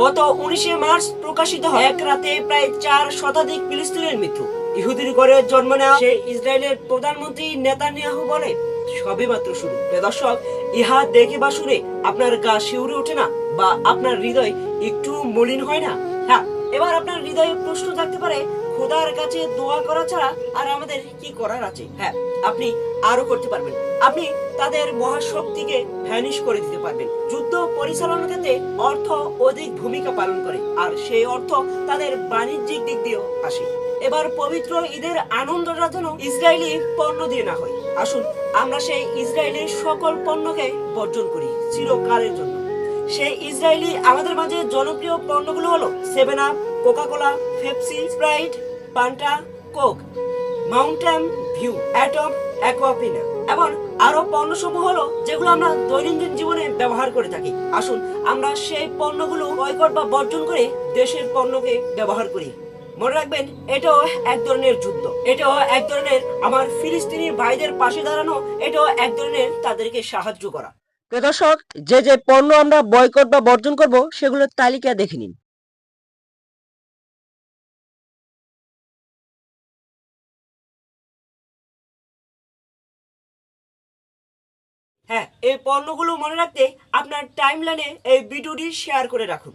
গত উনিশে মার্চ প্রকাশিত হয়। এক রাতে প্রায় চার শতাধিক ফিলিস্তিনের মৃত্যু ইহুদির ঘরে জন্ম নেওয়া সেই ইসরায়েলের প্রধানমন্ত্রী নেতানিয়াহু বলে সবে মাত্র শুরু। দর্শক, ইহা দেখে বা শুনে আপনার গা শিউরে ওঠে না, বা আপনার হৃদয় একটু মলিন হয় না? হ্যাঁ এবার আপনার হৃদয়ে প্রশ্ন থাকতে পারে, খোদার কাছে দোয়া করা ছাড়া আর আমাদের কি করার আছে? হ্যাঁ আপনি আরও করতে পারবেন। আপনি তাদের মহাশক্তিকে ভ্যানিশ করে দিতে পারবেন। যুদ্ধ পরিচালনার ক্ষেত্রে অর্থ অধিক ভূমিকা পালন করে, আর সেই অর্থ তাদের বাণিজ্যিক দিক দিয়েও আসে। এবার পবিত্র ঈদের আনন্দটা যেন ইসরায়েলি পণ্য দিয়ে না হয়। আসুন, আমরা সেই ইসরায়েলের সকল পণ্যকে বর্জন করি চিরকালের জন্য। সেই ইসরায়েলি আমাদের মাঝে জনপ্রিয় পণ্যগুলো হলো Seven Up Coca Cola Pepsi Sprite Fanta Coke Mountain View Atom Aquafina এবং আরও পণ্যসমূহ হলো যেগুলো আমরা দৈনন্দিন জীবনে ব্যবহার করে থাকি। আসুন, আমরা সেই পণ্যগুলো বয়কট বা বর্জন করে দেশের পণ্যকে ব্যবহার করি। মনে রাখবেন, এটাও এক ধরনের যুদ্ধ। এটাও এক ধরনের আমার ফিলিস্তিনি ভাইদের পাশে দাঁড়ানো, এটাও এক ধরনের তাদেরকে সাহায্য করা। দর্শক, যে যে পণ্য আমরা বয়কট বা বর্জন করব, সেগুলোর তালিকা দেখে নিন। হ্যাঁ এই পণ্যগুলো মনে রাখতে আপনার টাইমলাইনে এই ভিডিওটি শেয়ার করে রাখুন।